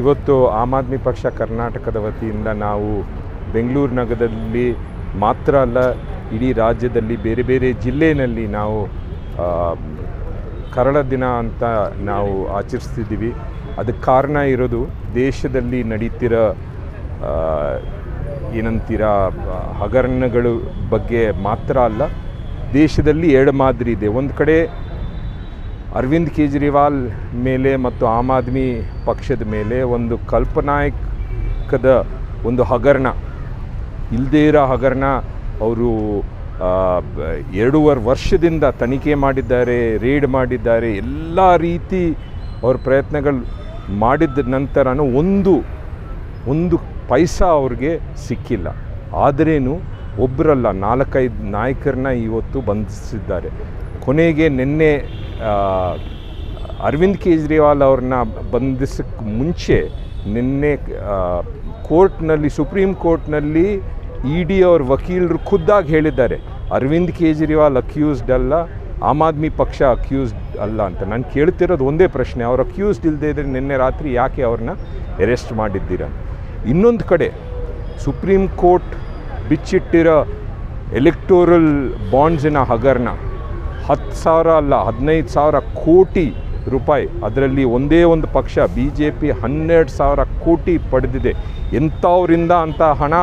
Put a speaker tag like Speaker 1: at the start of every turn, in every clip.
Speaker 1: ಇವತ್ತು ಆಮ್ ಆದ್ಮಿ ಪಕ್ಷ ಕರ್ನಾಟಕದ ವತಿಯಿಂದ ನಾವು ಬೆಂಗಳೂರು ನಗರದಲ್ಲಿ ಮಾತ್ರ ಅಲ್ಲ, ಇಡೀ ರಾಜ್ಯದಲ್ಲಿ ಬೇರೆ ಬೇರೆ ಜಿಲ್ಲೆಯಲ್ಲಿ ನಾವು ಕರಳ ದಿನ ಅಂತ ನಾವು ಆಚರಿಸ್ತಿದ್ದೀವಿ. ಅದಕ್ಕೆ ಕಾರಣ ಇರೋದು ದೇಶದಲ್ಲಿ ನಡೀತಿರೋ ಏನಂತೀರ, ಹಗರಣಗಳು ಬಗ್ಗೆ ಮಾತ್ರ ಅಲ್ಲ, ದೇಶದಲ್ಲಿ ಎರಡು ಮಾದರಿ ಇದೆ. ಒಂದು ಕಡೆ ಅರವಿಂದ್ ಕೇಜ್ರಿವಾಲ್ ಮೇಲೆ ಮತ್ತು ಆಮ್ ಆದ್ಮಿ ಪಕ್ಷದ ಮೇಲೆ ಒಂದು ಕಲ್ಪನಾಯಕದ ಒಂದು ಹಗರಣ. ಇಲ್ಲದೇ ಇರೋ ಹಗರಣ ಅವರು ಎರಡೂವರೆ ವರ್ಷದಿಂದ ತನಿಖೆ ಮಾಡಿದ್ದಾರೆ, ರೇಡ್ ಮಾಡಿದ್ದಾರೆ, ಎಲ್ಲ ರೀತಿ ಅವ್ರ ಪ್ರಯತ್ನಗಳು ಮಾಡಿದ ನಂತರನೂ ಒಂದು ಒಂದು ಪೈಸಾ ಅವ್ರಿಗೆ ಸಿಕ್ಕಿಲ್ಲ. ಆದ್ರೇನು ಒಬ್ಬರಲ್ಲ ನಾಲ್ಕೈದು ನಾಯಕರನ್ನ ಇವತ್ತು ಬಂಧಿಸಿದ್ದಾರೆ. ಕೊನೆಗೆ ನಿನ್ನೆ ಅರವಿಂದ್ ಕೇಜ್ರಿವಾಲ್ ಅವ್ರನ್ನ ಬಂಧಿಸಕ್ಕೆ ಮುಂಚೆ ನಿನ್ನೆ ಕೋರ್ಟ್ನಲ್ಲಿ, ಸುಪ್ರೀಂ ಕೋರ್ಟ್ನಲ್ಲಿ ಇ ಡಿ ಅವ್ರ ವಕೀಲರು ಖುದ್ದಾಗಿ ಹೇಳಿದ್ದಾರೆ. ಅರವಿಂದ್ ಕೇಜ್ರಿವಾಲ್ ಅಕ್ಯೂಸ್ಡ್ ಅಲ್ಲ, ಆಮ್ ಆದ್ಮಿ ಪಕ್ಷ ಅಕ್ಯೂಸ್ಡ್ ಅಲ್ಲ ಅಂತ. ನಾನು ಕೇಳ್ತಿರೋದು ಒಂದೇ ಪ್ರಶ್ನೆ, ಅವ್ರು ಅಕ್ಯೂಸ್ಡ್ ಇಲ್ಲದೆ ಇದ್ದರೆ ನಿನ್ನೆ ರಾತ್ರಿ ಯಾಕೆ ಅವ್ರನ್ನ ಅರೆಸ್ಟ್ ಮಾಡಿದ್ದೀರ? ಇನ್ನೊಂದು ಕಡೆ, ಸುಪ್ರೀಂ ಕೋರ್ಟ್ ಬಿಚ್ಚಿಟ್ಟಿರೋ ಎಲೆಕ್ಟೋರಲ್ ಬಾಂಡ್ಸಿನ ಹಗರಣ ಹತ್ತು ಸಾವಿರ ಅಲ್ಲ, ಹದಿನೈದು ಸಾವಿರ ಕೋಟಿ ರೂಪಾಯಿ. ಅದರಲ್ಲಿ ಒಂದೇ ಒಂದು ಪಕ್ಷ ಬಿ ಜೆ ಪಿ ಹನ್ನೆರಡು ಸಾವಿರ ಕೋಟಿ ಪಡೆದಿದೆ. ಎಂಥವರಿಂದ ಅಂತ ಹಣ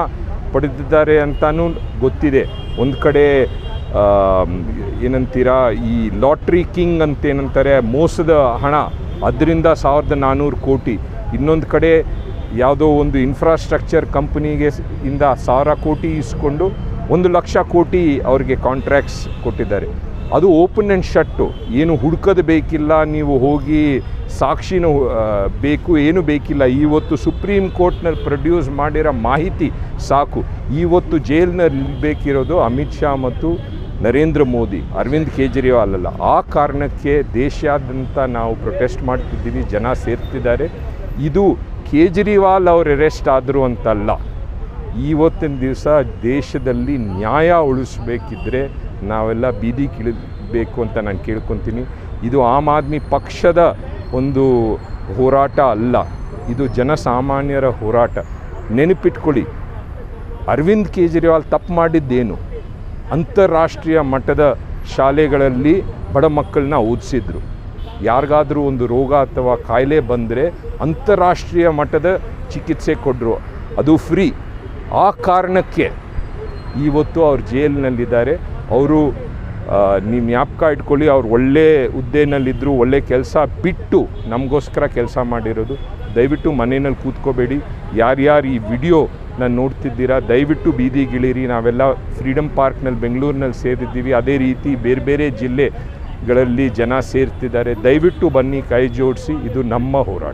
Speaker 1: ಪಡೆದಿದ್ದಾರೆ ಅಂತಲೂ ಗೊತ್ತಿದೆ. ಒಂದು ಕಡೆ ಏನಂತೀರಾ, ಈ ಲಾಟ್ರಿ ಕಿಂಗ್ ಅಂತ ಏನಂತಾರೆ ಮೋಸದ ಹಣ, ಅದರಿಂದ ಸಾವಿರದ ನಾನ್ನೂರು ಕೋಟಿ. ಇನ್ನೊಂದು ಕಡೆ ಯಾವುದೋ ಒಂದು ಇನ್ಫ್ರಾಸ್ಟ್ರಕ್ಚರ್ ಕಂಪ್ನಿಗೆ ಇಂದ ಸಾವಿರ ಕೋಟಿ ಇಸ್ಕೊಂಡು ಒಂದು ಲಕ್ಷ ಕೋಟಿ ಅವರಿಗೆ ಕಾಂಟ್ರ್ಯಾಕ್ಟ್ಸ್ ಕೊಟ್ಟಿದ್ದಾರೆ. ಅದು ಓಪನ್ ಆ್ಯಂಡ್ ಶಟ್ಟು ಏನು ಹುಡುಕೋದು ಬೇಕಿಲ್ಲ, ನೀವು ಹೋಗಿ ಸಾಕ್ಷಿನ ಬೇಕು, ಏನು ಬೇಕಿಲ್ಲ. ಇವತ್ತು ಸುಪ್ರೀಂ ಕೋರ್ಟ್ನಲ್ಲಿ ಪ್ರೊಡ್ಯೂಸ್ ಮಾಡಿರೋ ಮಾಹಿತಿ ಸಾಕು. ಇವತ್ತು ಜೈಲ್ನಲ್ಲಿ ಬೇಕಿರೋದು ಅಮಿತ್ ಶಾ ಮತ್ತು ನರೇಂದ್ರ ಮೋದಿ, ಅರವಿಂದ್ ಕೇಜ್ರಿವಾಲ್ ಅಲ್ಲ. ಆ ಕಾರಣಕ್ಕೆ ದೇಶಾದ್ಯಂತ ನಾವು ಪ್ರೊಟೆಸ್ಟ್ ಮಾಡ್ತಿದ್ದೀವಿ, ಜನ ಸೇರ್ತಿದ್ದಾರೆ. ಇದು ಕೇಜ್ರಿವಾಲ್ ಅವ್ರು ಅರೆಸ್ಟ್ ಆದರು ಅಂತಲ್ಲ. ಇವತ್ತಿನ ದಿವಸ ದೇಶದಲ್ಲಿ ನ್ಯಾಯ ಉಳಿಸಬೇಕಿದ್ರೆ ನಾವೆಲ್ಲ ಬೀದಿ ಕಿಳಿಬೇಕು ಅಂತ ನಾನು ಕೇಳ್ಕೊತೀನಿ. ಇದು ಆಮ್ ಆದ್ಮಿ ಪಕ್ಷದ ಒಂದು ಹೋರಾಟ ಅಲ್ಲ, ಇದು ಜನಸಾಮಾನ್ಯರ ಹೋರಾಟ. ನೆನಪಿಟ್ಕೊಳ್ಳಿ, ಅರವಿಂದ್ ಕೇಜ್ರಿವಾಲ್ ತಪ್ಪು ಮಾಡಿದ್ದೇನು? ಅಂತಾರಾಷ್ಟ್ರೀಯ ಮಟ್ಟದ ಶಾಲೆಗಳಲ್ಲಿ ಬಡ ಮಕ್ಕಳನ್ನ ಓದಿಸಿದ್ರು. ಯಾರಿಗಾದರೂ ಒಂದು ರೋಗ ಅಥವಾ ಕಾಯಿಲೆ ಬಂದರೆ ಅಂತಾರಾಷ್ಟ್ರೀಯ ಮಟ್ಟದ ಚಿಕಿತ್ಸೆ ಕೊಟ್ಟರು ಅದು ಫ್ರೀ. ಆ ಕಾರಣಕ್ಕೆ ಇವತ್ತು ಅವ್ರು ಜೈಲಿನಲ್ಲಿದ್ದಾರೆ. ಅವರು ನೀವು ಜ್ಞಾಪಕ ಇಟ್ಕೊಳ್ಳಿ, ಅವ್ರು ಒಳ್ಳೆ ಹುದ್ದೆನಲ್ಲಿದ್ದರು ಒಳ್ಳೆ ಕೆಲಸ ಬಿಟ್ಟು ನಮಗೋಸ್ಕರ ಕೆಲಸ ಮಾಡಿರೋದು. ದಯವಿಟ್ಟು ಮನೆಯಲ್ಲಿ ಕೂತ್ಕೋಬೇಡಿ. ಯಾರ್ಯಾರು ಈ ವಿಡಿಯೋ ನಾನು ನೋಡ್ತಿದ್ದೀರಾ, ದಯವಿಟ್ಟು ಬೀದಿಗಿಳಿರಿ ನಾವೆಲ್ಲ ಫ್ರೀಡಮ್ ಪಾರ್ಕ್ನಲ್ಲಿ, ಬೆಂಗಳೂರಿನಲ್ಲಿ ಸೇರಿದ್ದೀವಿ. ಅದೇ ರೀತಿ ಬೇರೆ ಬೇರೆ ಜಿಲ್ಲೆಗಳಲ್ಲಿ ಜನ ಸೇರ್ತಿದ್ದಾರೆ. ದಯವಿಟ್ಟು ಬನ್ನಿ, ಕೈ ಜೋಡಿಸಿ. ಇದು ನಮ್ಮ ಹೋರಾಟ.